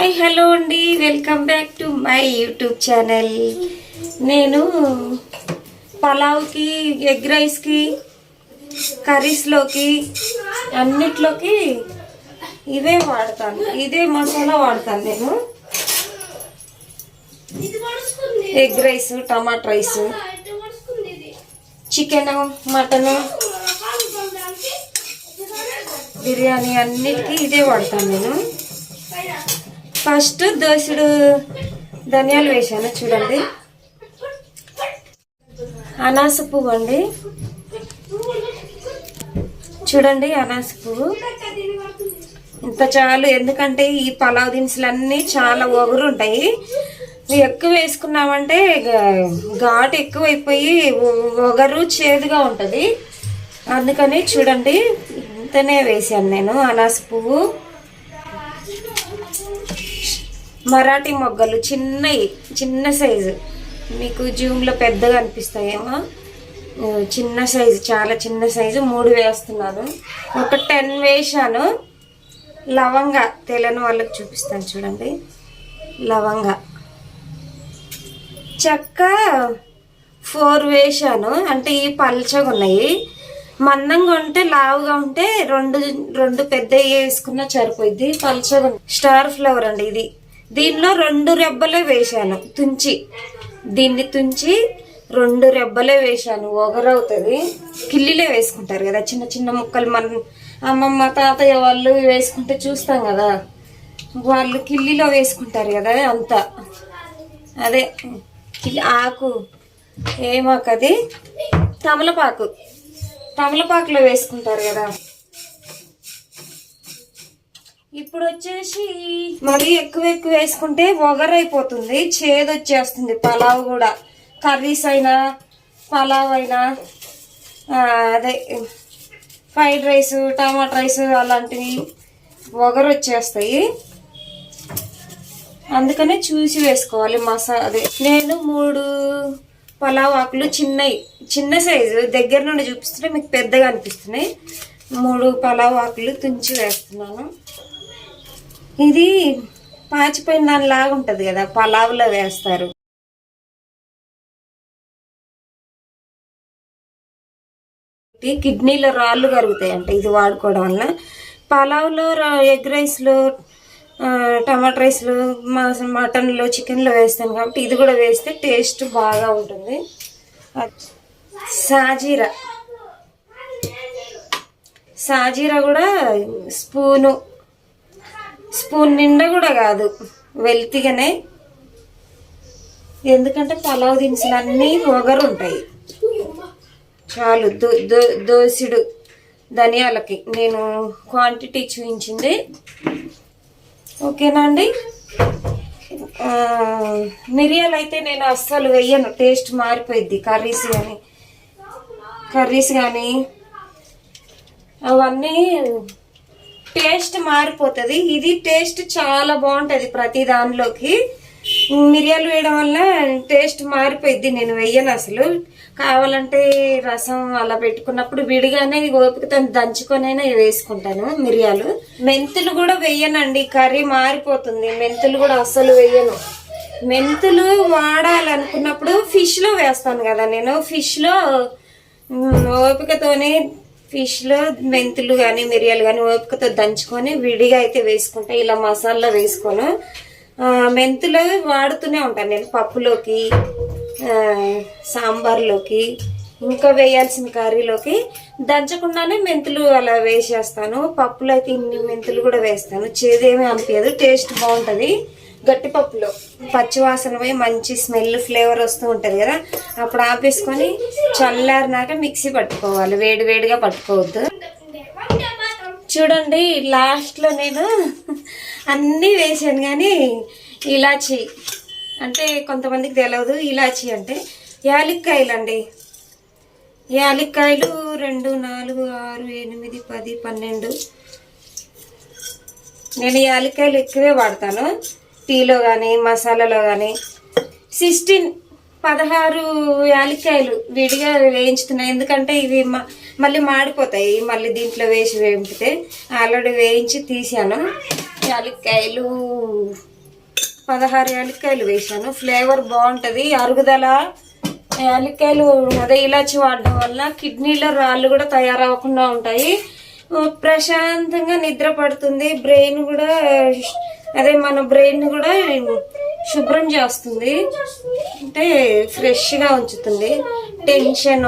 Hi hello అండి. Welcome back to my YouTube channel. నేను పలావ్కి ఎగ్ రైస్కి కర్రీస్లోకి అన్నిట్లోకి ఇవే వాడతాను. ఇదే మసాలా వాడతాను నేను. Egg rice tomato rice chicken mutton biryani అన్నిటికీ ఇదే వాడతాను నేను. ఫస్ట్ దోసుడు ధనియాలు వేసాను చూడండి. అనాస పువ్వు అండి. చూడండి అనాస పువ్వు. ఇంత చాలు ఎందుకంటే ఈ పలావ్ దినుసులు అన్నీ చాలా ఒగురు ఉంటాయి. ఎక్కువ వేసుకున్నామంటే ఘాటు ఎక్కువైపోయి ఒ- ఒగరు చేదుగా ఉంటుంది. అందుకని చూడండి ఇంతనే వేసాను నేను అనాస పువ్వు. మరాఠీ మొగ్గలు చిన్నవి చిన్న సైజు. మీకు జూమ్లో పెద్దగా అనిపిస్తాయేమో. చిన్న సైజు చాలా చిన్న సైజు మూడు వేస్తున్నాను ఒక టెన్ వేసాను లవంగా తెలియని వాళ్ళకి చూపిస్తాను చూడండి. లవంగా. చెక్క ఫోర్ వేసాను అంటే ఈ పల్చగా ఉన్నాయి. మందంగా ఉంటే లావుగా ఉంటే రెండు రెండు పెద్ద వేసుకున్న సరిపోయింది పల్చగా స్టార్ ఫ్లవర్ అండి ఇది. దీనిలో రెండు రెబ్బలే వేశాను. తుంచి. దీన్ని తుంచి రెండు రెబ్బలే వేశాను. ఒగరవుతుంది. కిల్లిలే వేసుకుంటారు కదా. చిన్న చిన్న ముక్కలు మన అమ్మమ్మ తాతయ్య వాళ్ళు వేసుకుంటే చూస్తాం కదా. వాళ్ళు కిల్లిలో వేసుకుంటారు కదా అంత. అదే. కిల్లి ఆకు. ఏమాకది అది తమలపాకు. తమలపాకులో వేసుకుంటారు కదా. ఇప్పుడు వచ్చేసి మరీ ఎక్కువ ఎక్కువ వేసుకుంటే ఒగరైపోతుంది చేదు వచ్చేస్తుంది పలావ్ కూడా. కర్రీస్ అయినా పలావ్ అయినా అదే ఫ్రైడ్ రైస్ టమాటా రైస్ అలాంటివి ఒగరు వచ్చేస్తాయి అందుకనే చూసి వేసుకోవాలి మసా అదే నేను మూడు పలావ్ ఆకులు చిన్నవి చిన్న సైజు దగ్గర నుండి చూపిస్తుంటే మీకు పెద్దగా అనిపిస్తున్నాయి. మూడు పలావ్ ఆకులు తుంచి వేస్తున్నాను. ఇది పాచిపోయిన దానిలాగా ఉంటుంది కదా పలావ్లో వేస్తారు. కిడ్నీలో రాళ్ళు కరుగుతాయి అంటే ఇది వాడుకోవడం వల్ల పలావ్లో రా- ఎగ్ రైస్లో టమాటా రైస్లో మా మటన్లో చికెన్లో వేస్తాను కాబట్టి ఇది కూడా వేస్తే టేస్ట్ బాగా ఉంటుంది. సాజీరా. సాజీరా కూడా స్పూను. స్పూన్ నిండా కూడా కాదు వెల్తిగానే. ఎందుకంటే పలావ్ దినుసులు అన్నీ ఒగరు ఉంటాయి చాలు దో దో దోసిడు ధనియాలకి. నేను క్వాంటిటీ చూపించింది ఓకేనా అండి? మిరియాలు అయితే నేను అస్సలు వెయ్యను టేస్ట్ మారిపోయిద్ది. కర్రీస్ కానీ కర్రీస్ కానీ అవన్నీ టేస్ట్ మారిపోతుంది. ఇది టేస్ట్ చాలా బాగుంటుంది ప్రతి దానిలోకి. మిరియాలు వేయడం వల్ల టేస్ట్ మారిపోయింది నేను వెయ్యను అసలు. కావాలంటే రసం అలా పెట్టుకున్నప్పుడు విడిగానే ఓపికతో దంచుకొనైనా వేసుకుంటాను మిరియాలు. మెంతులు కూడా వేయనండి కర్రీ మారిపోతుంది. మెంతులు కూడా అస్సలు వేయను. మెంతులు వాడాలనుకున్నప్పుడు ఫిష్లో వేస్తాను కదా నేను. ఫిష్లో ఓపికతోనే ఫిష్లో మెంతులు కానీ మిరియాలు కానీ ఓపికతో దంచుకొని విడిగా అయితే వేసుకుంటా. ఇలా మసాలా వేసుకోను. మెంతులు వాడుతూనే ఉంటాను నేను పప్పులోకి. సాంబార్లోకి ఇంకా వేయాల్సిన కర్రీలోకి దంచకుండానే మెంతులు అలా వేసేస్తాను. పప్పులో అయితే ఇన్ని మెంతులు కూడా వేస్తాను. చేదేమీ అనిపించదు. టేస్ట్ బాగుంటుంది. గట్టి పప్పులో. పచ్చివాసన పోయి మంచి స్మెల్ ఫ్లేవర్ వస్తూ ఉంటుంది కదా. అప్పుడు ఆపేసుకొని చల్లారినాక మిక్సీ పట్టుకోవాలి. వేడి వేడిగా పట్టుకోవద్దు. చూడండి లాస్ట్లో నేను అన్నీ వేసాను కానీ ఇలాచి అంటే కొంతమందికి తెలియదు ఇలాచి అంటే యాలిక్కాయలు అండి యాలిక్కాయలు రెండు నాలుగు ఆరు ఎనిమిది పది పన్నెండు. నేను యాలక్కాయలు ఎక్కువే వాడతాను. టీలో కానీ మసాలాలో కానీ సిక్స్టీన్ పదహారు యాలక్కాయలు విడిగా వేయించుతున్నాయి ఎందుకంటే ఇవి మ- మళ్ళీ మాడిపోతాయి. మళ్ళీ దీంట్లో వేసి వేయించితే ఆల్రెడీ వేయించి తీసాను యాలక్కాయలు పదహారు యాలక్కాయలు వేసాను ఫ్లేవర్ బాగుంటుంది. అరుగుదల యాలక్కాయలు అదే ఇలాచి వాడడం వల్ల కిడ్నీలో రాళ్ళు కూడా తయారవ్వకుండా ఉంటాయి. ప్రశాంతంగా నిద్ర పడుతుంది. బ్రెయిన్ కూడా అదే మన బ్రెయిన్ కూడా శుభ్రం చేస్తుంది. అంటే ఫ్రెష్గా ఉంచుతుంది. టెన్షన్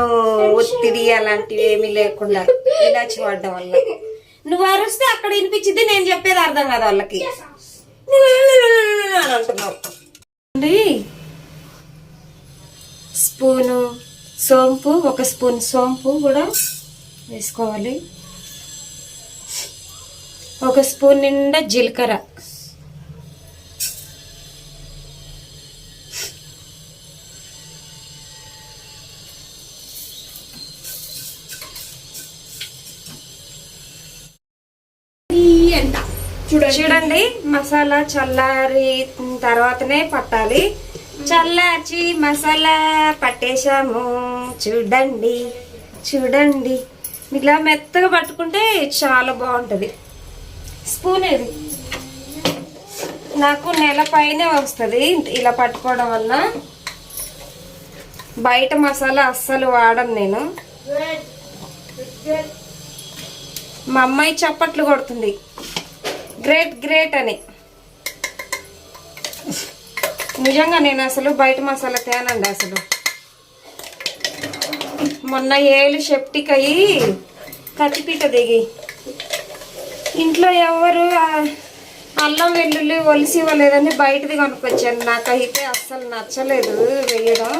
ఒత్తిడి అలాంటివి ఏమీ లేకుండా ఇలాచి వాడడం వల్ల నువ్వు అరుస్తే అక్కడ వినిపించింది నేను చెప్పేది అర్థం కాదు వాళ్ళకి. అని అంటున్నావు. అండి, స్పూను సోంపు ఒక స్పూన్ సోంపు కూడా వేసుకోవాలి. ఒక స్పూన్ నిండా జీలకర్ర. చూడండి. చూడండి మసాలా చల్లారి తర్వాతనే పట్టాలి. చల్లార్చి మసాలా పట్టేశాము. చూడండి చూడండి. ఇలా మెత్తగా పట్టుకుంటే చాలా బాగుంటుంది. స్పూన్ ఇది నాకు నెల పైనే వస్తుంది. ఇలా పట్టుకోవడం వల్ల బయట మసాలా అస్సలు వాడను నేను. మా అమ్మాయి చప్పట్లు కొడుతుంది. గ్రేట్ గ్రేట్ అని. నిజంగా నేను అసలు బయట మసాలా తేనండి అసలు. మొన్న ఏళ్ళు సెప్టిక్ అయ్యి కత్తిపీట దిగి. ఇంట్లో ఎవరు అల్లం వెల్లుల్లి ఒలిసి ఇవ్వలేదని బయటది కొనుక్కొచ్చాను. నాకైతే అస్సలు నచ్చలేదు వేయడం.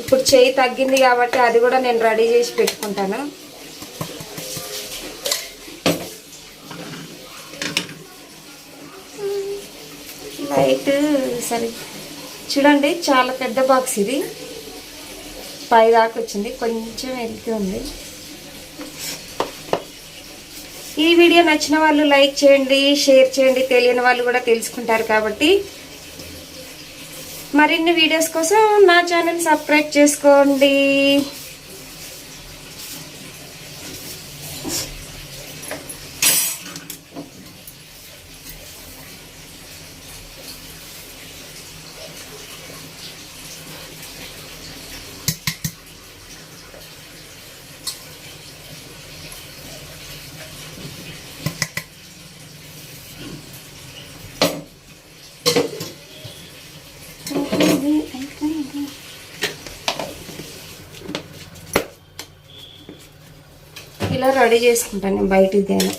ఇప్పుడు చేయి తగ్గింది కాబట్టి అది కూడా నేను రెడీ చేసి పెట్టుకుంటాను. లైట్ సరే చూడండి చాలా పెద్ద బాక్స్ ఇది. పై దాకా వచ్చింది కొంచెం వెళ్తూ ఉంది. ఈ వీడియో నచ్చిన వాళ్ళు లైక్ చేయండి షేర్ చేయండి. తెలియని వాళ్ళు కూడా తెలుసుకుంటారు కాబట్టి. మరిన్ని వీడియోస్ కోసం నా ఛానల్ సబ్స్క్రైబ్ చేసుకోండి. ఇలా రెడీ చేసుకుంటాను నేను బయటికి తేను.